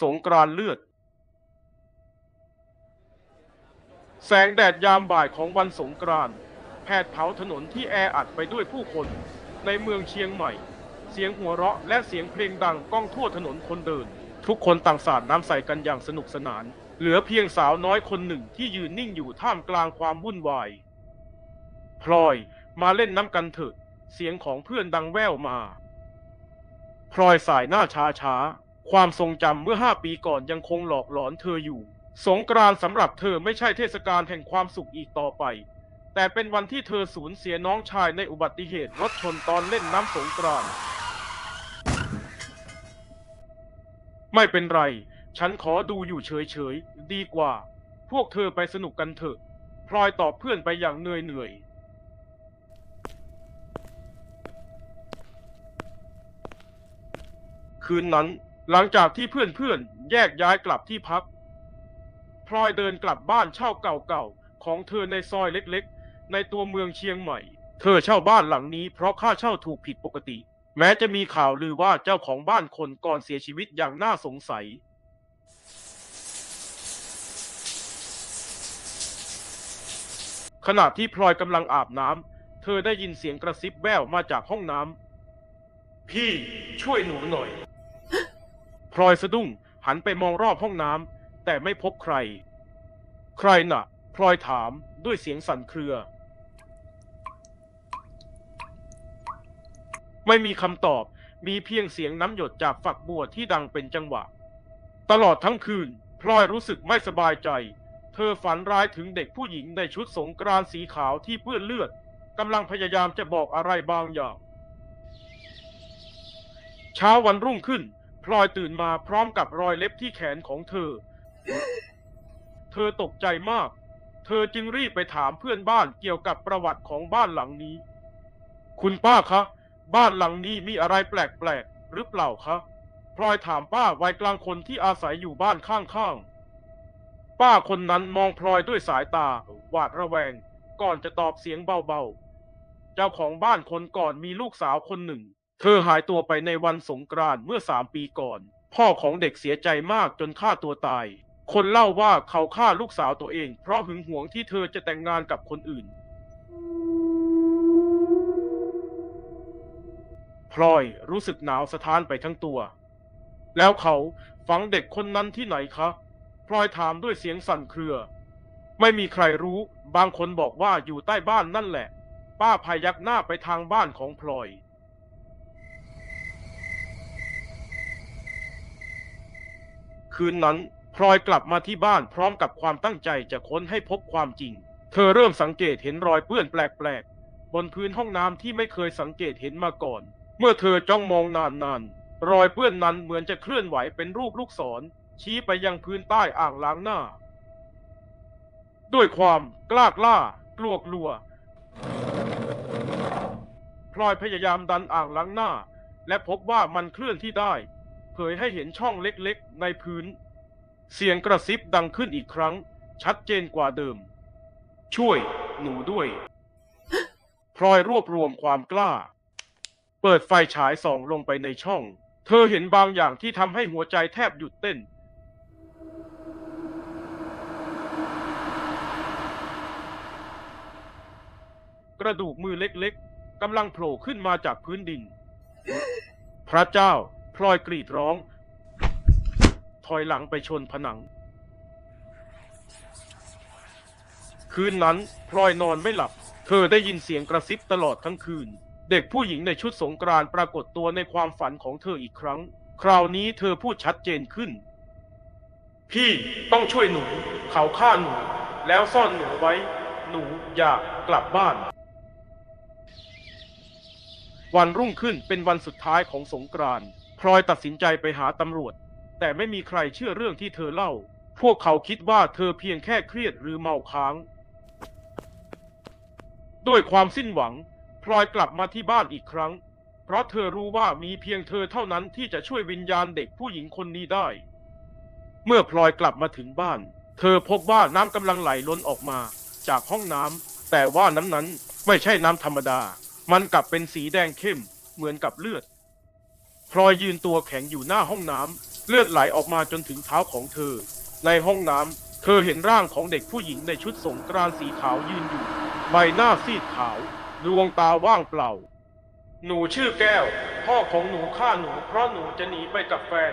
สงกรานเลือด แสงแดดยามบ่ายของวันสงกรานแผดเผาถนนที่แออัดไปด้วยผู้คน ในเมืองเชียงใหม่ เสียงหัวเราะและเสียงเพลงดังก้องทั่วถนนคนเดิน ทุกคนต่างสาดน้ำใส่กันอย่างสนุกสนาน เหลือเพียงสาวน้อยคนหนึ่งที่ยืนนิ่งอยู่ท่ามกลางความวุ่นวายพลอยมาเล่นน้ำกันเถอะเสียงของเพื่อนดังแว่วมา พลอยสายหน้าช้าช้า ความทรงจำเมื่อห้าปีก่อนยังคงหลอกหลอนเธออยู่ สงกรานต์สำหรับเธอไม่ใช่เทศกาลแห่งความสุขอีกต่อไป แต่เป็นวันที่เธอสูญเสียน้องชายในอุบัติเหตุรถชนตอนเล่นน้ำสงกรานต์ไม่เป็นไร ฉันขอดูอยู่เฉยๆ ดีกว่า พวกเธอไปสนุกกันเถอะ พลอยตอบเพื่อนไปอย่างเหนื่อยๆคืนนั้น หลังจากที่เพื่อนๆ แยกย้ายกลับที่พัก พลอยเดินกลับบ้านเช่าเก่าๆ ของเธอในซอยเล็กๆ ในตัวเมืองเชียงใหม่ เธอเช่าบ้านหลังนี้เพราะค่าเช่าถูกผิดปกติ แม้จะมีข่าวลือว่าเจ้าของบ้านคนก่อนเสียชีวิตอย่างน่าสงสัย ขณะที่พลอยกำลังอาบน้ำเธอได้ยินเสียงกระซิบแว่วมาจากห้องน้ำพี่ช่วยหนูหน่อย พลอยสะดุ้งหันไปมองรอบห้องน้ำแต่ไม่พบใคร ใครน่ะ พลอยถามด้วยเสียงสั่นเครือ ไม่มีคำตอบมีเพียงเสียงน้ำหยดจากฝักบัวที่ดังเป็นจังหวะ ตลอดทั้งคืน พลอยรู้สึกไม่สบายใจ เธอฝันร้ายถึงเด็กผู้หญิงในชุดสงกรานต์สีขาวที่เปื้อนเลือดกำลังพยายามจะบอกอะไรบางอย่าง เช้าวันรุ่งขึ้น พลอยตื่นมาพร้อมกับรอยเล็บที่แขนของเธอ เธอตกใจมาก เธอจึงรีบไปถามเพื่อนบ้านเกี่ยวกับประวัติของบ้านหลังนี้ คุณป้าคะ บ้านหลังนี้มีอะไรแปลกๆหรือเปล่าคะพลอยถามป้าวัยกลางคนที่อาศัยอยู่บ้านข้างๆ ป้าคนนั้นมองพลอยด้วยสายตา หวาดระแวง ก่อนจะตอบเสียงเบาๆ เจ้าของบ้านคนก่อนมีลูกสาวคนหนึ่ง เธอหายตัวไปในวันสงกรานต์เมื่อสามปีก่อน พ่อของเด็กเสียใจมากจนฆ่าตัวตาย คนเล่าว่าเขาฆ่าลูกสาวตัวเอง เพราะหึงหวงที่เธอจะแต่งงานกับคนอื่น พลอยรู้สึกหนาวสะท้านไปทั้งตัว แล้วเขาฝังเด็กคนนั้นที่ไหนคะ พลอยถามด้วยเสียงสั่นเครือ ไม่มีใครรู้ บางคนบอกว่าอยู่ใต้บ้านนั่นแหละ ป้าพายักหน้าไปทางบ้านของพลอย คืนนั้นพลอยกลับมาที่บ้านพร้อมกับความตั้งใจจะค้นให้พบความจริง เธอเริ่มสังเกตเห็นรอยเปื้อนแปลกๆ บนพื้นห้องน้ำที่ไม่เคยสังเกตเห็นมาก่อน เมื่อเธอจ้องมองนานๆ รอยเปื้อนนั้นเหมือนจะเคลื่อนไหวเป็นรูปลูกศร ชี้ไปยังพื้นใต้อ่างล้างหน้า ด้วยความกล้ากล้ากลัวกลัวพลอยพยายามดันอ่างล้างหน้า และพบว่ามันเคลื่อนที่ได้ เผยให้เห็นช่องเล็กๆ ในพื้น เสียงกระซิบดังขึ้นอีกครั้ง ชัดเจนกว่าเดิม ช่วยหนูด้วยพลอยรวบรวมความกล้า เปิดไฟฉายส่องลงไปในช่อง เธอเห็นบางอย่างที่ทำให้หัวใจแทบหยุดเต้น กระดูกมือเล็กๆกำลังโผล่ขึ้นมาจากพื้นดิน พระเจ้า พลอยกรีดร้อง ถอยหลังไปชนผนัง คืนนั้นพลอยนอนไม่หลับ เธอได้ยินเสียงกระซิบตลอดทั้งคืน เด็กผู้หญิงในชุดสงกรานปรากฏตัวในความฝันของเธออีกครั้ง คราวนี้เธอพูดชัดเจนขึ้น พี่ต้องช่วยหนู เขาฆ่าหนู แล้วซ่อนหนูไว้ หนูอยากกลับบ้านวันรุ่งขึ้นเป็นวันสุดท้ายของสงกรานต์ ลอยตัดสินใจไปหาตำรวจ แต่ไม่มีใครเชื่อเรื่องที่เธอเล่า พวกเขาคิดว่าเธอเพียงแค่เครียดหรือเมาค้าง ด้วยความสิ้นหวัง พลอยกลับมาที่บ้านอีกครั้ง เพราะเธอรู้ว่ามีเพียงเธอเท่านั้นที่จะช่วยวิญญาณเด็กผู้หญิงคนนี้ได้ เมื่อพลอยกลับมาถึงบ้าน เธอพบว่าน้ำกำลังไหลล้นออกมา จากห้องน้ำแต่ว่าน้ำนั้นไม่ใช่น้ำธรรมดา มันกลับเป็นสีแดงเข้มเหมือนกับเลือด พลอยยืนตัวแข็งอยู่หน้าห้องน้ำเลือดไหลออกมาจนถึงเท้าของเธอ ในห้องน้ำเธอเห็นร่างของเด็กผู้หญิงในชุดสงกรานสีขาวยืนอยู่ ใบหน้าซีดขาว ดวงตาว่างเปล่า หนูชื่อแก้ว พ่อของหนูฆ่าหนูเพราะหนูจะหนีไปกับแฟน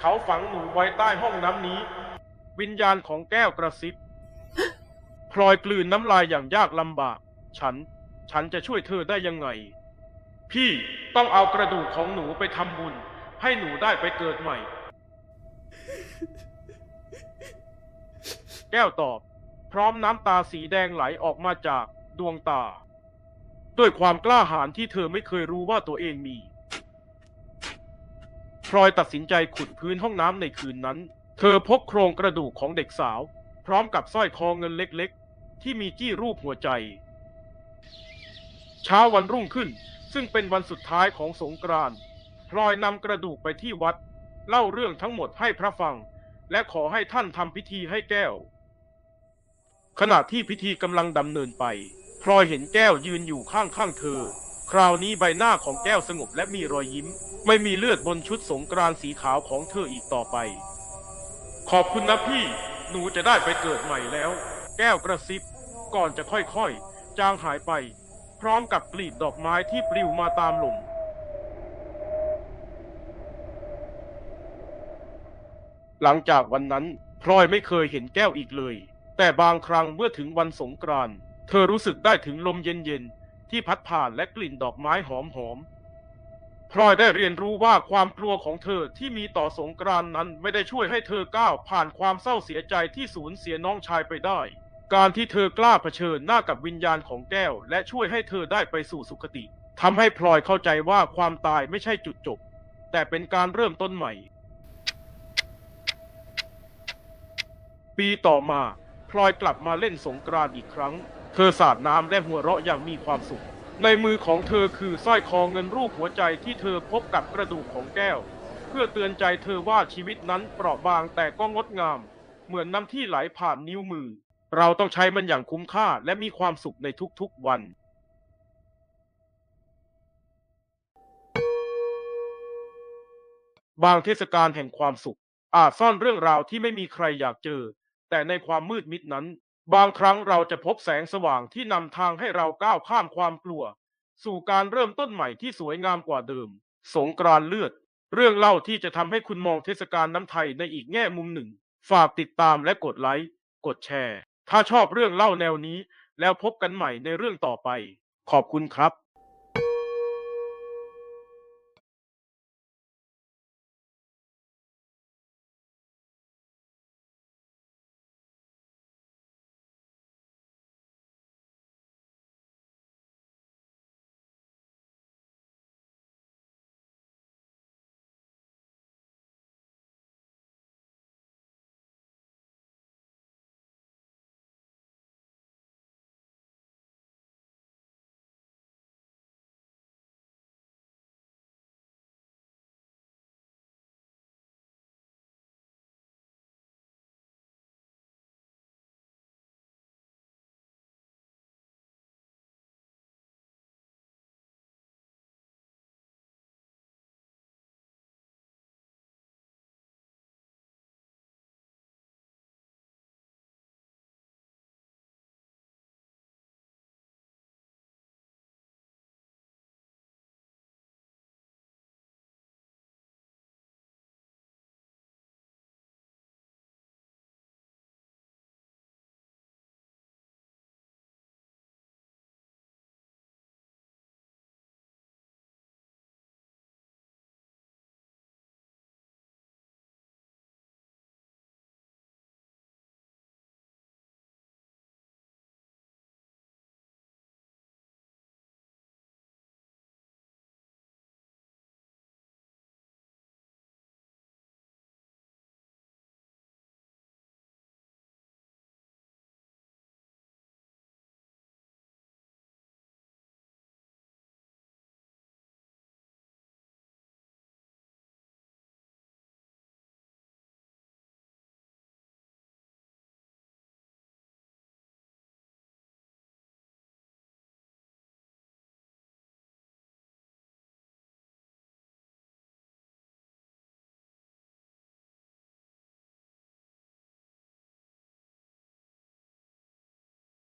เขาฝังหนูไว้ใต้ห้องน้ำนี้ วิญญาณของแก้วกระซิบพลอยกลืนน้ำลายอย่างยากลำบาก ฉัน ฉันจะช่วยเธอได้ยังไง พี่ต้องเอากระดูกของหนูไปทำบุญ ให้หนูได้ไปเกิดใหม่ แก้วตอบ พร้อมน้ำตาสีแดงไหลออกมาจากดวงตา ด้วยความกล้าหาญที่เธอไม่เคยรู้ว่าตัวเองมี พลอยตัดสินใจขุดพื้นห้องน้ำในคืนนั้น เธอพบโครงกระดูกของเด็กสาว พร้อมกับสร้อยคอเงินเล็กๆ ที่มีจี้รูปหัวใจ เช้าวันรุ่งขึ้น ซึ่งเป็นวันสุดท้ายของสงกรานต์พลอยนำกระดูกไปที่วัด เล่าเรื่องทั้งหมดให้พระฟัง และขอให้ท่านทำพิธีให้แก้ว ขณะที่พิธีกำลังดำเนินไป พลอยเห็นแก้วยืนอยู่ข้างข้างๆเธอ คราวนี้ใบหน้าของแก้วสงบและมีรอยยิ้ม ไม่มีเลือดบนชุดสงกรานต์สีขาวของเธออีกต่อไป ขอบคุณนะพี่ หนูจะได้ไปเกิดใหม่แล้ว แก้วกระซิบ ก่อนจะค่อยๆ จางหายไป พร้อมกับกลีบดอกไม้ที่ปลิวมาตามลมหลังจากวันนั้นพลอยไม่เคยเห็นแก้วอีกเลย แต่บางครั้งเมื่อถึงวันสงกรานต์เธอรู้สึกได้ถึงลมเย็นๆ ที่พัดผ่านและกลิ่นดอกไม้หอมๆพลอยได้เรียนรู้ว่าความกลัวของเธอที่มีต่อสงกรานต์นั้นไม่ได้ช่วยให้เธอก้าวผ่านความเศร้าเสียใจที่สูญเสียน้องชายไปได้ การที่เธอกล้าเผชิญหน้ากับวิญญาณของแก้ว และช่วยให้เธอได้ไปสู่สุคติทำให้พลอยเข้าใจว่าความตายไม่ใช่จุดจบ แต่เป็นการเริ่มต้นใหม่ ปีต่อมาพลอยกลับมาเล่นสงกรานต์อีกครั้ง เธอสาดน้ำและหัวเราะอย่างมีความสุข ในมือของเธอคือสร้อยคอเงินรูปหัวใจที่เธอพบกับกระดูกของแก้ว เพื่อเตือนใจเธอว่าชีวิตนั้นเปราะบางแต่ก็งดงาม เหมือนน้ำที่ไหลผ่านนิ้วมือ เราต้องใช้มันอย่างคุ้มค่าและมีความสุขในทุกๆวัน บางเทศกาลแห่งความสุข อาจซ่อนเรื่องราวที่ไม่มีใครอยากเจอ แต่ในความมืดมิดนั้น บางครั้งเราจะพบแสงสว่างที่นำทางให้เราก้าวข้ามความกลัว สู่การเริ่มต้นใหม่ที่สวยงามกว่าเดิม สงกรานเลือด เรื่องเล่าที่จะทำให้คุณมองเทศกาลน้ำไทยในอีกแง่มุมหนึ่ง ฝากติดตามและกดไลค์กดแชร์ ถ้าชอบเรื่องเล่าแนวนี้ แล้วพบกันใหม่ในเรื่องต่อไป ขอบคุณครับ